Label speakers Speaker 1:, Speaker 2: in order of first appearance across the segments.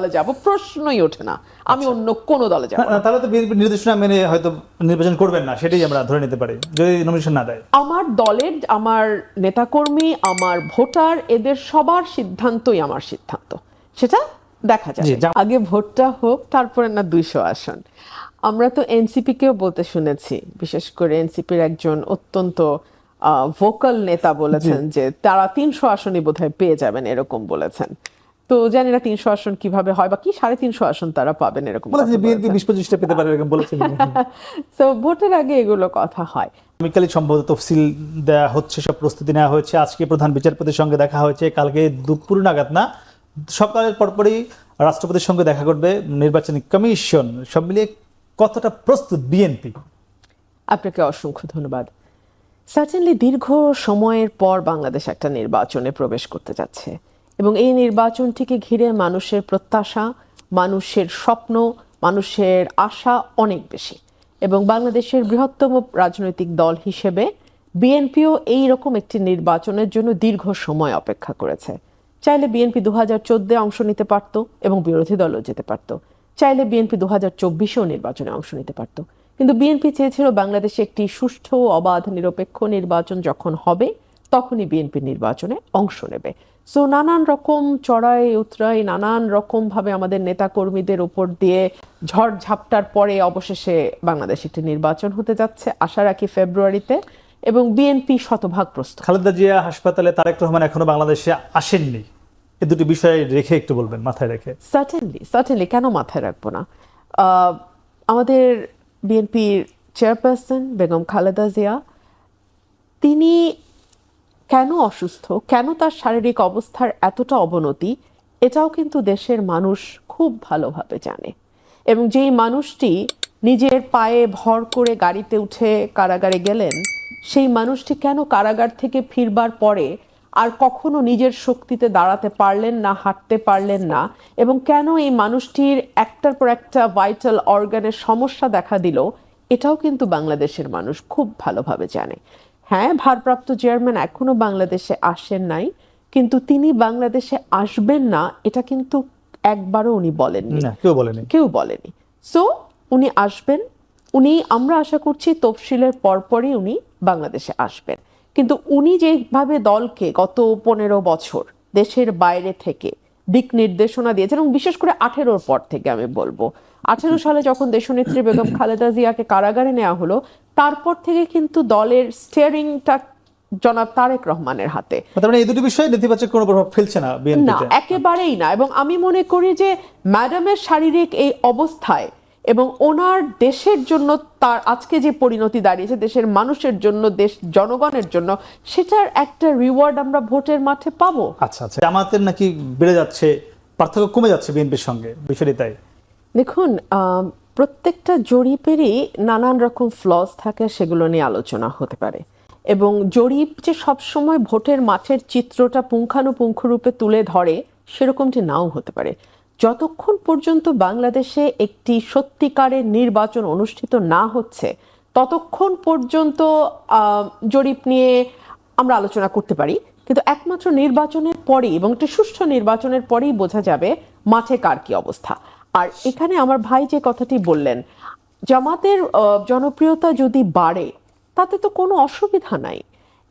Speaker 1: দলে যাব প্রশ্নই ওঠে না। আমি
Speaker 2: আচ্ছা।
Speaker 1: অন্য কোনো দলে যাব
Speaker 2: না, তাহলে তো বিএনপি নির্দেশনা মেনে হয়তো নির্বাচন করবেন না সেটাই আমরা ধরে নিতে পারি যদি নমিনেশন না দেয়।
Speaker 1: আমার দলের আমার নেতাকর্মী আমার ভোটার এদের সবার সিদ্ধান্তই আমার সিদ্ধান্ত। সেটা দেখা যাবে। আগে ভোটটা হোক তারপরে না দুইশো আসন। আমরা তো এনসিপি কেও বলতে শুনেছি বিশেষ করে এনসিপির একজন অত্যন্ত ভোকাল নেতা বলেছেন যে তারা তিনশো আসনই বোধহয় পেয়ে যাবেন এরকম বলেছেন। তো জানি না তিনশো আসন কীভাবে হয় বা কি সাড়ে তিনশো আসন তারা পাবেন এরকম
Speaker 2: বিএনপি বিশ পঁচিশটা পেতে পারে এরকম বলেছেন
Speaker 1: তো ভোটের আগে এগুলো কথা হয়।
Speaker 2: আগামীকালই সম্ভবত তফসিল দেওয়া হচ্ছে সব প্রস্তুতি নেওয়া হয়েছে। আজকে প্রধান বিচারপতির সঙ্গে দেখা হয়েছে কালকে দুপুর নাগাদ না সকালের পরপরই রাষ্ট্রপতির সঙ্গে দেখা করবে নির্বাচনী কমিশন। সব মিলিয়ে কতটা প্রস্তুত বিএনপি?
Speaker 1: আপনাকে অসংখ্য ধন্যবাদ। সার্টেনলি দীর্ঘ সময়ের পর বাংলাদেশ একটা নির্বাচনে প্রবেশ করতে যাচ্ছে। এবং এই নির্বাচনটিকে ঘিরে মানুষের প্রত্যাশা, মানুষের স্বপ্ন, মানুষের আশা অনেক বেশি। এবং বাংলাদেশের বৃহত্তম রাজনৈতিক দল হিসেবে বিএনপিও এই রকম একটি নির্বাচনের জন্য দীর্ঘ সময় অপেক্ষা করেছে। চাইলে বিএনপি দু হাজার চোদ্দে অংশ নিতে পারত এবং বিরোধী দলও যেতে পারত। চাইলে বিএনপি দু হাজার চব্বিশেও নির্বাচনে অংশ নিতে পারত। কিন্তু বিএনপি চেয়েছিল বাংলাদেশে একটি সুষ্ঠু, অবাধ, নিরপেক্ষ নির্বাচন যখন হবে, তখনই বিএনপি নির্বাচনে অংশ নেবে। সো নানান রকম চড়াই উতরাই নানান রকম ভাবে আমাদের নেতা কর্মীদের উপর দিয়ে ঝড় ঝাপটার পরে অবশেষে বাংলাদেশ একটি নির্বাচন হতে যাচ্ছে আশা রাখি ফেব্রুয়ারিতে এবং বিএনপি শতভাগ প্রস্তুত।
Speaker 2: খালেদা জিয়া হাসপাতালে তারেক রহমান এখনও বাংলাদেশে আসেননি। এই দুটি বিষয় রেখে একটু বলবেন মাথায় রেখে।
Speaker 1: সার্টেনলি সার্টেনলি কেন মাথায় রাখব না? আহ, আমাদের বিএনপির চেয়ারপারসন বেগম খালেদা জিয়া তিনি কেন অসুস্থ? কেন তার শারীরিক অবস্থার এতটা অবনতি? এটাও কিন্তু দেশের মানুষ খুব ভালোভাবে জানে। এবং যেই মানুষটি নিজের পায়ে ভর করে গাড়িতে উঠে কারাগারে গেলেন, সেই মানুষটি কেন কারাগার থেকে ফিরবার পরে আর কখনো নিজের শক্তিতে দাঁড়াতে পারলেন না, হাঁটতে পারলেন না? এবং কেন এই মানুষটির একটার পর একটা ভাইটাল অর্গানের সমস্যা দেখা দিল? এটাও কিন্তু বাংলাদেশের মানুষ খুব ভালোভাবে জানে। হ্যাঁ ভারপ্রাপ্ত চেয়ারম্যান এখনও বাংলাদেশে আসেন নাই কিন্তু তিনি বাংলাদেশে আসবেন না এটা কিন্তু একবারও উনি বলেননি।
Speaker 2: কেউ বলেনি।
Speaker 1: কেউ বলেনি। সো উনি আসবেন উনি আমরা আশা করছি তফসিলের পরপরই উনি বাংলাদেশে আসবেন। কিন্তু উনি যেভাবে দলকে গত পনেরো বছর দেশের বাইরে থেকে দিক নির্দেশনা দিয়েছে এবং বিশেষ করে আঠেরোর পর থেকে আমি বলব। আঠেরো সালে যখন দেশনেত্রী বেগম খালেদা জিয়াকে কারাগারে নেওয়া হলো তারপর থেকে কিন্তু দলের স্টিয়ারিংটা জনাব তারেক রহমানের হাতে।
Speaker 2: মানে এই দুটি বিষয়ে নেতিবাচক কোনো প্রভাব ফেলছে না
Speaker 1: না একেবারেই না। এবং আমি মনে করি যে ম্যাডামের শারীরিক এই অবস্থায় এবং ওনার দেশের জন্য তার আজকে যে পরিণতি দাঁড়িয়েছে দেশের মানুষের জন্য দেশ জনগণের জন্য সেটার একটা রিওয়ার্ড আমরা ভোটের মাঠে পাবো।
Speaker 2: আচ্ছা আচ্ছা। জামাতের নাকি বেড়ে যাচ্ছে পার্থক্য কমে যাচ্ছে বিএনপির সঙ্গে বিষয়টি তাই?
Speaker 1: দেখুন প্রত্যেকটা জরিপেরই নানান রকম ফ্লস থাকে সেগুলো নিয়ে আলোচনা হতে পারে। এবং জরিপ যে সবসময় ভোটের মাঠের চিত্রটা পুঙ্খানুপুঙ্খ রূপে তুলে ধরে সেরকমটি নাও হতে পারে। যতক্ষণ পর্যন্ত বাংলাদেশে একটি সত্যিকারের নির্বাচন অনুষ্ঠিত না হচ্ছে, ততক্ষণ পর্যন্ত জরিপ নিয়ে আমরা আলোচনা করতে পারি। কিন্তু একমাত্র নির্বাচনের পরেই এবং একটি সুষ্ঠু নির্বাচনের পরেই বোঝা যাবে মাঠে কার কি অবস্থা। আর এখানে আমার ভাই যে কথাটি বললেন, জামাতের জনপ্রিয়তা যদি বাড়ে, তাতে তো কোনো অসুবিধা নাই।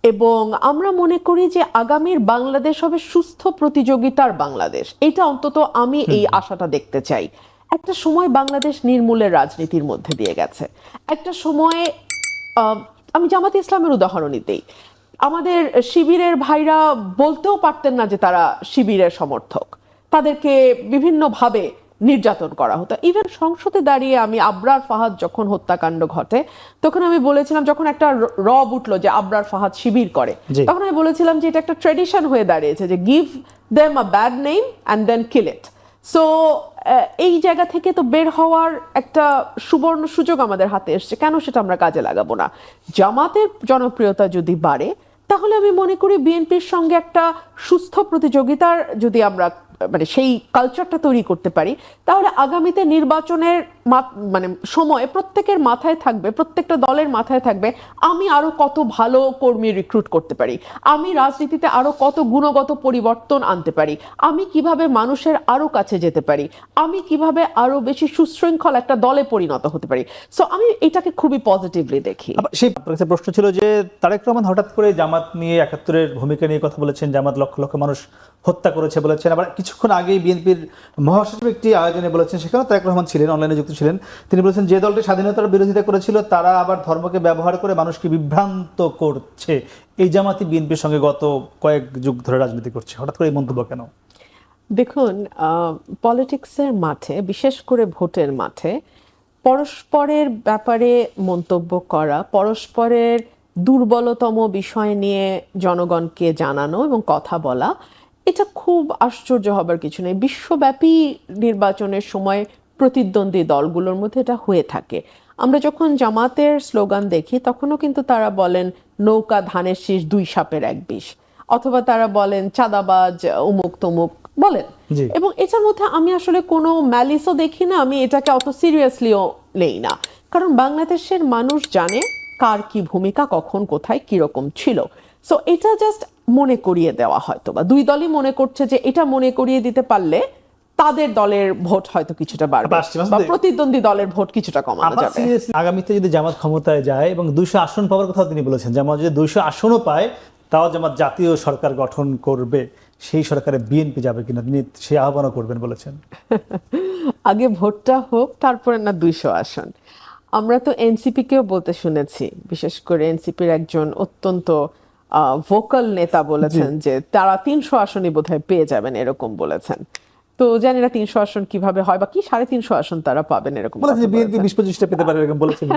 Speaker 1: এবং আমরা মনে করি যে আগামীর বাংলাদেশ হবে সুস্থ প্রতিযোগিতার বাংলাদেশ। এটা অন্তত আমি এই আশাটা দেখতে চাই। একটা সময় বাংলাদেশ নির্মূলের রাজনীতির মধ্যে দিয়ে গেছে। একটা সময়ে আহ, আমি জামাত ইসলামের উদাহরণই দিই আমাদের শিবিরের ভাইরা বলতেও পারতেন না যে তারা শিবিরের সমর্থক। তাদেরকে বিভিন্নভাবে নির্যাতন করা হতো। ইভেন সংসদে দাঁড়িয়ে আমি আবরার ফাহাদ যখন হত্যাকাণ্ড ঘটে তখন আমি বলেছিলাম যখন একটা রব উঠল যে আবরার ফাহাদ শিবির করে তখন আমি বলেছিলাম যে এটা একটা ট্রেডিশন হয়ে দাঁড়িয়েছে যে give them a bad name and then kill it so এই জায়গা থেকে তো বের হওয়ার একটা সুবর্ণ সুযোগ আমাদের হাতে এসছে। কেন সেটা আমরা কাজে লাগাবো না? জামাতের জনপ্রিয়তা যদি বাড়ে তাহলে আমি মনে করি বিএনপির সঙ্গে একটা সুস্থ প্রতিযোগিতার যদি আমরা মানে সেই কালচারটা তৈরি করতে পারি, তাহলে আগামীতে নির্বাচনের মানে সময় প্রত্যেকের মাথায় থাকবে, প্রত্যেকটা দলের মাথায় থাকবে, আমি আরও কত ভালো কর্মী রিক্রুট করতে পারি, আমি রাজনীতিতে আরও কত গুণগত পরিবর্তন আনতে পারি, আমি কীভাবে মানুষের আরও কাছে যেতে পারি, আমি কীভাবে আরও বেশি সুশৃঙ্খল একটা দলে পরিণত হতে পারি। সো আমি এটাকে খুবই পজিটিভলি দেখি।
Speaker 2: সেই প্রশ্ন ছিল যে, তারেক রহমান হঠাৎ করে জামাত নিয়ে একাত্তরের ভূমিকা নিয়ে কথা বলেছেন, জামাত লক্ষ লক্ষ মানুষ হত্যা করেছে বলেছেন। আবার কিছুক্ষণ আগেই বিএনপির মহাসচিব একটি আয়োজনে বলেছেন সেখানে তারেক রহমান ছিলেন, অনলাইনে যুক্ত ছিলেন। তিনি বলেছেন, যে দলটি স্বাধীনতার বিরোধিতা করেছিল, তারা আবার ধর্মকে ব্যবহার করে মানুষকে বিভ্রান্ত করছে। এই জামাতি বিএনপির সঙ্গে গত কয়েক যুগ ধরে রাজনীতি করছে। হঠাৎ করে এই মন্তব্য কেন?
Speaker 1: দেখুন পলিটিক্সের মাঠে, বিশেষ করে ভোটের মাঠে, পরস্পরের ব্যাপারে মন্তব্য করা, পরস্পরের দুর্বলতম বিষয় নিয়ে জনগণকে জানানো এবং কথা বলা এটা খুব আশ্চর্য হবার কিছু নেই। বিশ্বব্যাপী নির্বাচনের সময় প্রতিদ্বন্দ্বী দলগুলোর মধ্যে এটা হয়ে থাকে। আমরা যখন জামাতের স্লোগান দেখি তখনও কিন্তু তারা বলেন নৌকা ধানের শীষ দুই সাপের এক বিষ। অথবা তারা বলেন চাঁদাবাজ উমুক তমুক বলেন। এবং এটার মধ্যে আমি আসলে কোনো ম্যালিসও দেখি না আমি এটাকে অত সিরিয়াসলিও নেই না। কারণ বাংলাদেশের মানুষ জানে কার কি ভূমিকা কখন কোথায় কীরকম ছিল। সো এটা জাস্ট মনে করিয়ে দেওয়া হয়তো বা। দুই দলই মনে করছে যে এটা মনে করিয়ে দিতে পারলে তাদের দলের ভোট হয়তো কিছুটা বাড়বে বা প্রতিদ্বন্দ্বী দলের ভোট কিছুটা কমানো যাবে।
Speaker 2: আগামীতে যদি জামাত ক্ষমতায় যায় এবং দুইশো আসন পাওয়ার কথা তিনি বলেছেন জামাত যদি দুইশো আসনও পায় তাও জামাত জাতীয় সরকার গঠন করবে সেই সরকারে বিএনপি যাবে কিনা তিনি সে আহ্বানও করবেন বলেছেন।
Speaker 1: আগে ভোটটা হোক তারপরে না দুইশো আসন। আমরা তো এনসিপি কেও বলতে শুনেছি বিশেষ করে এনসিপির একজন অত্যন্ত ভোকাল নেতা বলেছেন যে তারা তিনশো আসনই বোধহয় পেয়ে যাবেন এরকম বলেছেন। তো জানি না তিনশো আসন কীভাবে হয় বা কি সাড়ে তিনশো আসন তারা পাবেন এরকম
Speaker 2: বিএনপি বিশ পঁচিশটা পেতে পারে এরকম বলেছেন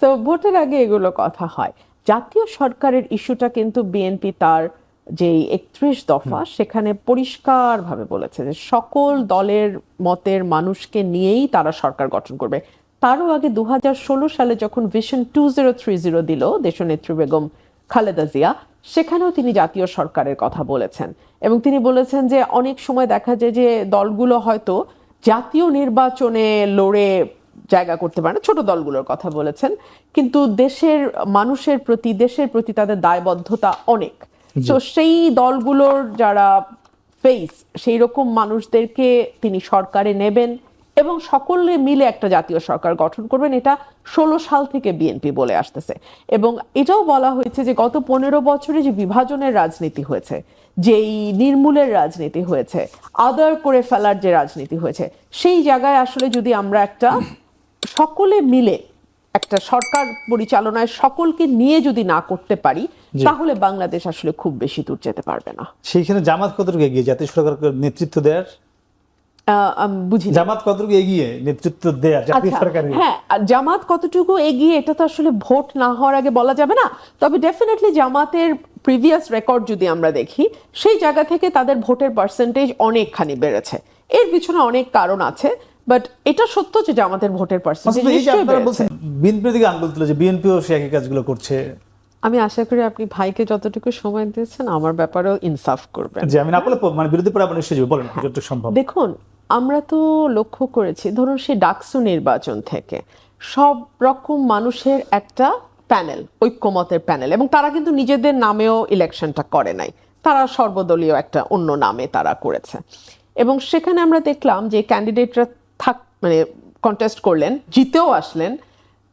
Speaker 1: সো ভোটের আগে এগুলো কথা হয়। জাতীয় সরকারের ইস্যুটা কিন্তু বিএনপি তার যে একত্রিশ দফা সেখানে পরিষ্কারভাবে বলেছে যে সকল দলের মতের মানুষকে নিয়েই তারা সরকার গঠন করবে। তারও আগে দু হাজার ষোলো সালে যখন vision two zero three zero দিল দেশনেত্রী বেগম খালেদা জিয়া সেখানেও তিনি জাতীয় সরকারের কথা বলেছেন। এবং তিনি বলেছেন যে অনেক সময় দেখা যায় যে দলগুলো হয়তো জাতীয় নির্বাচনে লড়ে জায়গা করতে পারে না ছোট দলগুলোর কথা বলেছেন। কিন্তু দেশের মানুষের প্রতি দেশের প্রতি তাদের দায়বদ্ধতা অনেক। তো সেই দলগুলোর যারা ফেস সেই রকম মানুষদেরকে তিনি সরকারে নেবেন এবং সকলে মিলে একটা জাতীয় সরকার গঠন করবেন এটা ষোলো সাল থেকে বিএনপি বলে আসতেছে। এবং এটাও বলা হয়েছে যে গত পনেরো বছরে যে বিভাজনের রাজনীতি হয়েছে যেই নির্মূলের রাজনীতি হয়েছে আদার করে ফেলার যে রাজনীতি হয়েছে সেই জায়গায় আসলে যদি আমরা একটা সকলে মিলে একটা সরকার পরিচালনায় সকলকে নিয়ে যদি না করতে পারি তাহলে বাংলাদেশ আসলে খুব বেশি দূর যেতে পারবে না।
Speaker 2: সেইখানে জামাত কতটুকু এগিয়ে? জাতীয় সরকারকে নেতৃত্ব দেওয়ার
Speaker 1: বুঝি
Speaker 2: জামাত কতটুকু এগিয়ে নেতৃত্ব দেওয়ার জাতীয়
Speaker 1: আচ্ছা,
Speaker 2: সরকারের
Speaker 1: হ্যাঁ জামাত কতটুকু এগিয়ে এটা তো আসলে ভোট না হওয়ার আগে বলা যাবে না। তবে ডেফিনেটলি জামাতের প্রিভিয়াস রেকর্ড যদি আমরা দেখি সেই জায়গা থেকে তাদের ভোটের পার্সেন্টেজ অনেকখানি বেড়েছে। এর পিছনে অনেক কারণ আছে বাট এটা সত্য যে জামাতের ভোটের পার্সেন্টেজ
Speaker 2: বিএনপির দিকে আঙ্গুল তুলে যে বিএনপিও সে একই কাজগুলো করছে।
Speaker 1: আমি আশা করি আপনি ভাইকে যতটুকু সময় দিয়েছেন আমার ব্যাপারেও ইনসাফ করবেন।
Speaker 2: যে আমি না বলে মানে বিরোধী পরে আবার বলেন যতটুকু সম্ভব।
Speaker 1: দেখুন আমরা তো লক্ষ্য করেছি, ধরুন সেই ডাকসু নির্বাচন থেকে, সব রকম মানুষের একটা প্যানেল, ঐক্যমতের প্যানেল, এবং তারা কিন্তু নিজেদের নামেও ইলেকশনটা করে নাই। তারা সর্বদলীয় একটা অন্য নামে তারা করেছে। এবং সেখানে আমরা দেখলাম যে ক্যান্ডিডেটরা থাক মানে কন্টেস্ট করলেন, জিতেও আসলেন।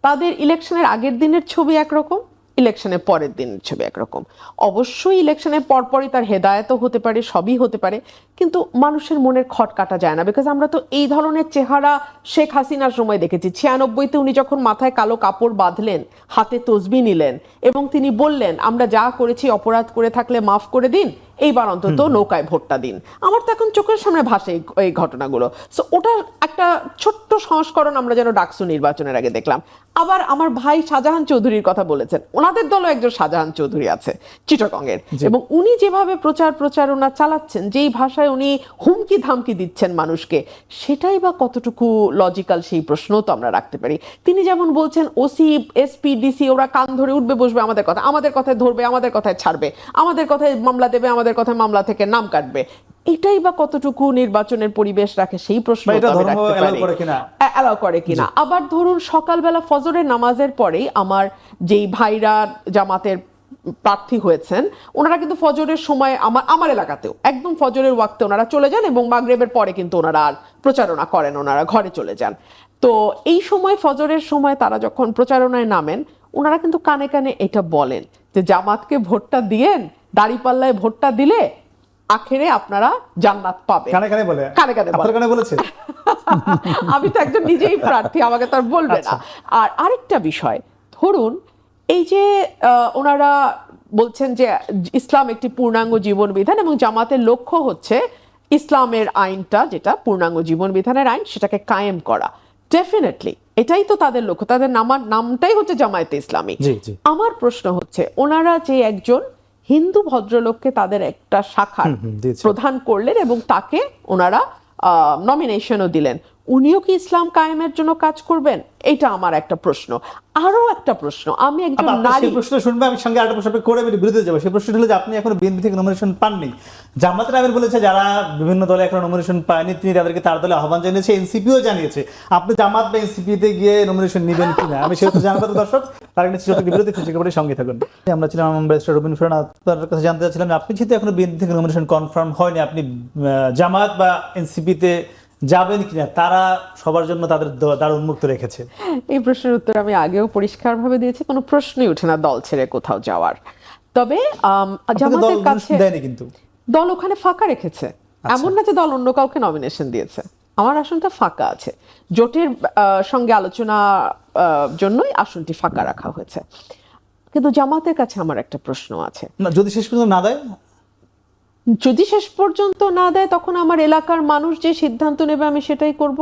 Speaker 1: তাদের ইলেকশনের আগের দিনের ছবি একরকম ইলেকশনের পরের দিনের ছবি একরকম। অবশ্যই ইলেকশনের পরপরই তার হেদায়তও হতে পারে, সবই হতে পারে, কিন্তু মানুষের মনের খট কাটা যায় না বিকজ আমরা তো এই ধরনের চেহারা শেখ হাসিনার সময় দেখেছি। ছিয়ানব্বইতে উনি যখন মাথায় কালো কাপড় বাঁধলেন, হাতে তসবি নিলেন এবং তিনি বললেন, আমরা যা করেছি, অপরাধ করে থাকলে মাফ করে দিন এইবার অন্তত নৌকায় ভোটটা দিন। আমার তো এখন চোখের সামনে ভাসে এই- ঘটনাগুলো। সো ওটার একটা ছোট্ট সংস্করণ আমরা যেন ডাকসু নির্বাচনের আগে দেখলাম। আবার আমার ভাই শাহজাহান চৌধুরীর কথা বলেছেন। ওনাদের দলও একজন শাহজাহান চৌধুরী আছে চিটগঙ্গের এবং উনি যেভাবে প্রচার প্রচারণা চালাচ্ছেন যেই ভাষায় উনি হুমকি ধামকি দিচ্ছেন মানুষকে সেটাই বা কতটুকু লজিক্যাল সেই প্রশ্নও তো আমরা রাখতে পারি। তিনি যেমন বলছেন ওসি এসপি ডিসি ওরা কান ধরে উঠবে বসবে আমাদের কথা। আমাদের কথায় ধরবে আমাদের কথায় ছাড়বে। আমাদের কথায় মামলা দেবে আমাদের কথায় মামলা থেকে নাম কাটবে। এটাই বা কতটুকু নির্বাচনের পরিবেশ রাখে সেই প্রশ্ন? অ্যালাউ করে কিনা? আবার ধরুন সকালবেলা ফজরের নামাজের পরেই আমার যেই ভাইরা জামাতের প্রার্থী হয়েছেন ওনারা কিন্তু ফজরের সময় আমার আমার এলাকাতেও একদম ফজরের ওয়াক্তে ওনারা চলে যান এবং মাগরেবের পরে কিন্তু ওনারা আর প্রচারণা করেন ওনারা ঘরে চলে যান। তো এই সময় ফজরের সময় তারা যখন প্রচারণায় নামেন ওনারা কিন্তু কানে কানে এটা বলেন যে জামাতকে ভোটটা দিয়েন দাড়িপাল্লায় ভোটটা দিলে আখেরে আপনারা জান্নাত পাবেন।
Speaker 2: কানে কানে বলে।
Speaker 1: কানে কানে
Speaker 2: আপনার কানে বলেছে?
Speaker 1: আমি তো একজন নিজেই প্রার্থী আমাকে তো আর বলবে না। আর আরেকটা বিষয় ধরুন এই যে ওনারা বলছেন যে ইসলাম একটি পূর্ণাঙ্গ জীবন বিধান এবং জামাতের লক্ষ্য হচ্ছে ইসলামের আইনটা যেটা পূর্ণাঙ্গ জীবন বিধানের আইন সেটাকে কায়েম করা। ডেফিনেটলি এটাই তো তাদের লক্ষ্য। তাদের নামার নামটাই হচ্ছে জামায়াতে ইসলামী। আমার প্রশ্ন হচ্ছে ওনারা যে একজন হিন্দু ভদ্রলোককে তাদের একটা শাখার প্রধান করলেন এবং তাকে ওনারা নমিনেশনও দিলেন। উনিও কি ইসলাম কায়েমের জন্য কাজ করবেন? এটা আমার একটা প্রশ্ন। আরও একটা প্রশ্ন। আমি একজন নারী
Speaker 2: প্রশ্ন শুনবে আমি সঙ্গে আরেকটা প্রশ্ন করে আমি বিরুদ্ধে যাব। সেই প্রশ্নটা হলো যে আপনি এখন বিএনপি থেকে নমিনেশন পাননি। জামাতের আমির বলেছে যারা বিভিন্ন দলে এখনও নমিনেশন পায়নি তিনি তাদেরকে তার দলে আহ্বান জানিয়েছে এনসিপিও জানিয়েছে। আপনি জামাত বা এনসিপিতে গিয়ে নমিনেশন নেবেন কিনা? আমি সেহেতু জানাব দর্শক। তার বিরোধী সঙ্গে থাকুন। আমরা ছিলাম ব্যারিস্টার রবিন ফেরান আপনার কাছে জানতে চাচ্ছিলাম আপনি যেহেতু এখনও বিএনপি থেকে নমিনেশন কনফার্ম হয়নি আপনি জামাত বা এনসিপিতে যাবেন কিনা তারা সবার জন্য তাদের দ্বার উন্মুক্ত রেখেছে।
Speaker 1: এই প্রশ্নের উত্তর আমি আগেও পরিষ্কারভাবে দিয়েছি কোনো প্রশ্নই ওঠে না দল ছেড়ে কোথাও যাওয়ার। তবে জামাতের কাছে
Speaker 2: কিন্তু।
Speaker 1: দল ওখানে ফাঁকা রেখেছে। এমন না যে দল অন্য কাউকে নমিনেশন দিয়েছে। আমার আসনটা ফাঁকা আছে। জোটের সঙ্গে আলোচনা জন্যই আসনটি ফাঁকা রাখা হয়েছে। কিন্তু জামাতের কাছে আমার একটা প্রশ্ন আছে।
Speaker 2: না যদি শেষ পর্যন্ত না দেয়
Speaker 1: যদি শেষ পর্যন্ত না দেয়, তখন আমার এলাকার মানুষ যে সিদ্ধান্ত নেবে, আমি সেটাই করব।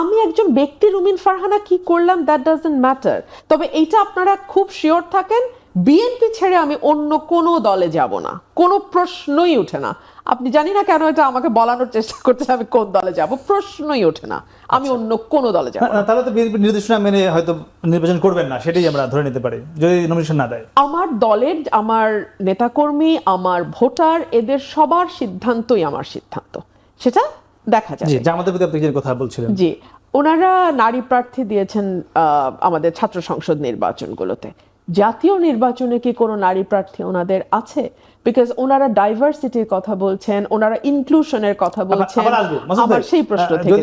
Speaker 1: আমি একজন ব্যক্তি, রুমিন ফারহানা, কি করলাম দ্যাট ডাজেন্ট ম্যাটার তবে এইটা আপনারা খুব শিওর থাকেন বিএনপি ছেড়ে আমি অন্য কোনো দলে যাব না। কোনো প্রশ্নই ওঠে না। আপনি জানি না কেন এটা আমাকে বলানোর চেষ্টা করছেন আমি কোন দলে যাব প্রশ্নই ওঠে না। আমি অন্য কোনো দলে যাব
Speaker 2: না, তাহলে তো বিএনপি নির্দেশনা মেনে হয়তো নির্বাচন করবেন না সেটাই আমরা ধরে নিতে পারি যদি নমিনেশন না দেয়।
Speaker 1: আমার দলের আমার নেতাকর্মী আমার ভোটার এদের সবার সিদ্ধান্তই আমার সিদ্ধান্ত। সেটা দেখা যাবে।
Speaker 2: জি জামাতের প্রতি আপনি যে কথা বলছিলেন।
Speaker 1: জি ওনারা নারী প্রার্থী দিয়েছেন আহ, আমাদের ছাত্র সংসদ নির্বাচনগুলোতে। জাতীয় নির্বাচনে কি কোনো নারী প্রার্থী ওনাদের আছে? বিকজ ওনারা ডাইভার্সিটির কথা বলছেন ওনারা ইনক্লুশনের কথা বলছেন।
Speaker 2: ভাই,
Speaker 1: সেই প্রশ্ন থেকে